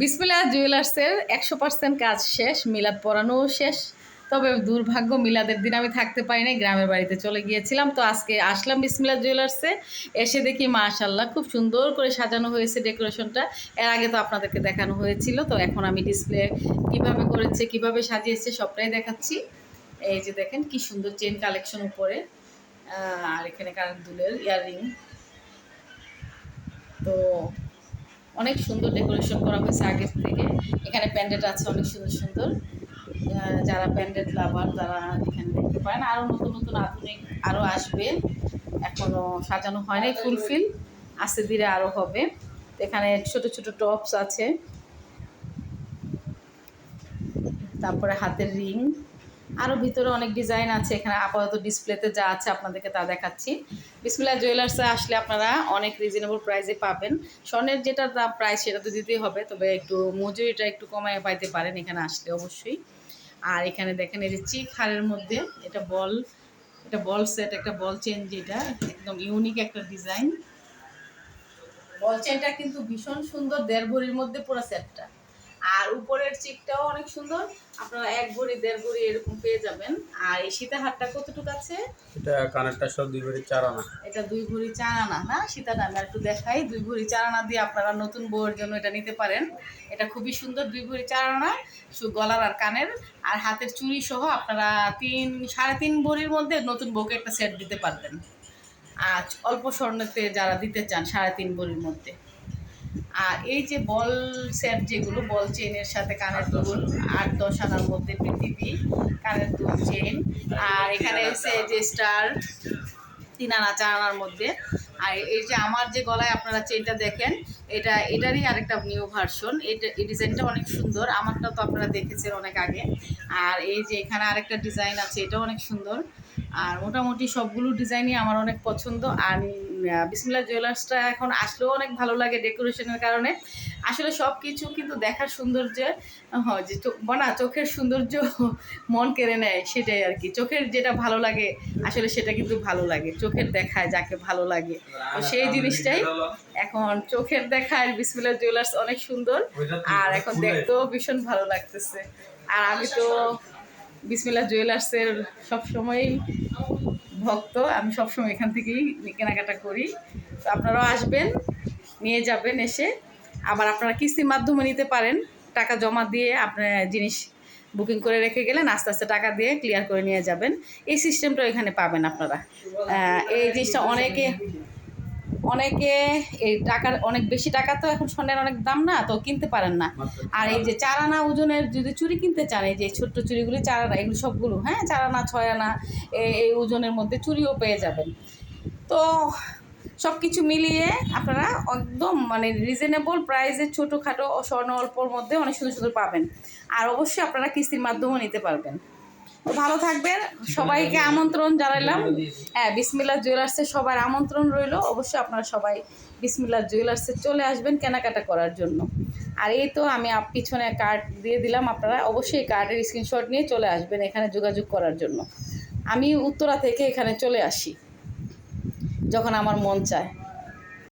বিসমিল্লা জুয়েলার্সের একশো পার্সেন্ট কাজ শেষ, মিলাদ পড়ানোও শেষ। তবে দুর্ভাগ্য, মিলাদের দিন আমি থাকতে পারি নাই, গ্রামের বাড়িতে চলে গিয়েছিলাম। তো আজকে আসলাম বিসমিল্লা জুয়েলার্সে, এসে দেখি মাশাল্লাহ খুব সুন্দর করে সাজানো হয়েছে ডেকোরেশনটা। এর আগে তো আপনাদেরকে দেখানো হয়েছিল, তো এখন আমি ডিসপ্লে কীভাবে করেছে, কীভাবে সাজিয়েছে সবটাই দেখাচ্ছি। এই যে দেখেন কি সুন্দর চেন কালেকশন উপরে। আর এখানে কানের দুলের ইয়াররিং। তো অনেক সুন্দর ডেকোরেশন করা হয়েছে আগের থেকে। এখানে প্যান্ডেট আছে অনেক সুন্দর সুন্দর। যারা প্যান্ডেট লাভার তারা এখানে দেখতে পারেন। আরও নতুন নতুন আধুনিক আরও আসবে। এখনও সাজানো হয় নাই ফুলফিল আস্তে ধীরে আরও হবে। এখানে ছোট ছোট টপস আছে। তারপরে হাতের রিং আরও ভিতরে অনেক ডিজাইন আছে, এখানে আপাতত ডিসপ্লেতে যা আছে আপনাদেরকে তা দেখাচ্ছি। বিসমিল্লা জুয়েলার্সে আসলে আপনারা অনেক রিজনেবল প্রাইসে পাবেন। স্বর্ণের যেটা দাম প্রাইস সেটা তো দিতেই হবে, তবে একটু মজুরিটা একটু কমায় পাইতে পারেন এখানে আসলে অবশ্যই। আর এখানে দেখেন এই যে চিক হারের মধ্যে, এটা বল এটা বল সেট একটা বল চেন যেটা, একদম ইউনিক একটা ডিজাইন বল চেনটা কিন্তু ভীষণ সুন্দর দেড় ভরির মধ্যে পুরো সেটটা চিকটাও অনেক সুন্দর। আপনারা এক ভরি দেড় ভরি এরকম পেয়ে যাবেন। আর এই সীতা হারটা কতটুকু আছে? এটা কানেরটা সব দুই বাড়ি চার আনা। এটা দুই ভরি চার আনা না? সীতাটা আমি একটু দেখাই। দুই ভরি চার আনা দিয়ে আপনারা নতুন বউয়ের জন্য এটা নিতে পারেন। এটা খুবই সুন্দর দুই ভরি চার আনা গলার আর কানের। আর হাতের চুড়ি সহ আপনারা তিন সাড়ে তিন ভরির মধ্যে নতুন বউকে একটা সেট দিতে পারবেন। আর অল্প স্বর্ণতে যারা দিতে চান সাড়ে তিন ভরির মধ্যে। আর এই যে বল সেট যেগুলো বল চেনের সাথে কানের দুল আট দশ আনার মধ্যে পৃথিবী কানের দুল চেন আর এখানে হচ্ছে যে স্টার তিন আনা চার আনার মধ্যে। আর এই যে আমার যে গলায় আপনারা চেনটা দেখেন, এটা, এটারই আরেকটা নিউ ভার্সন এটা এই ডিজাইনটা অনেক সুন্দর। আমারটা তো আপনারা দেখেছেন অনেক আগে। আর এই যে এখানে আরেকটা ডিজাইন আছে, এটাও অনেক সুন্দর। আর মোটামুটি সবগুলো ডিজাইনই আমার অনেক পছন্দ। আর বিসমিল্লা জুয়েলার্সটা এখন আসলেও অনেক ভালো লাগে ডেকোরেশনের কারণে। আসলে সব কিছু কিন্তু দেখার সৌন্দর্যে হয় যে বনা চোখের সৌন্দর্য মন কেড়ে নেয় সেটাই আর কি। চোখের যেটা ভালো লাগে আসলে সেটা কিন্তু ভালো লাগে। চোখের দেখায় যাকে ভালো লাগে। তো সেই জিনিসটাই এখন চোখের দেখায় বিসমিল্লা জুয়েলার্স অনেক সুন্দর। আর এখন দেখতেও ভীষণ ভালো লাগতেছে। আর আমি তো বিসমিল্লা জুয়েলার্সের সবসময়ই ভক্ত। আমি সবসময় এখান থেকেই কেনাকাটা করি। তো আপনারাও আসবেন নিয়ে যাবেন এসে। আবার আপনারা কিস্তির মাধ্যমে নিতে পারেন। টাকা জমা দিয়ে আপনার জিনিস বুকিং করে রেখে গেলেন, আস্তে আস্তে টাকা দিয়ে ক্লিয়ার করে নিয়ে যাবেন। এই সিস্টেমটা এখানে পাবেন আপনারা। এই জিনিসটা অনেকে অনেকে এই টাকার অনেক বেশি টাকা তো এখন স্বর্ণের অনেক দাম না, তো কিনতে পারেন না। আর এই যে চার আনা ওজনের যদি চুরি কিনতে চান, এই যে ছোট্ট চুরিগুলি চার আনা এগুলো সবগুলো হ্যাঁ চার আনা ছয় আনা এই ওজনের মধ্যে চুরিও পেয়ে যাবেন। তো সব কিছু মিলিয়ে আপনারা একদম মানে রিজনেবল প্রাইসে ছোটোখাটো স্বর্ণ অল্পর মধ্যে অনেক সুন্দর সুন্দর পাবেন। আর অবশ্যই আপনারা কিস্তির মাধ্যমেও নিতে পারবেন। তো ভালো থাকবেন। সবাইকে আমন্ত্রণ জানালাম। হ্যাঁ বিসমিল্লা জুয়েলার্সে সবার আমন্ত্রণ রইল। অবশ্যই আপনারা সবাই বিসমিল্লা জুয়েলার্সে চলে আসবেন কেনাকাটা করার জন্য। আর এই তো আমি পিছনে কার্ড দিয়ে দিলাম আপনারা। অবশ্যই কার্ডের স্ক্রিনশট নিয়ে চলে আসবেন এখানে যোগাযোগ করার জন্য। আমি উত্তরা থেকে এখানে চলে আসি। যখন আমার মন চায়।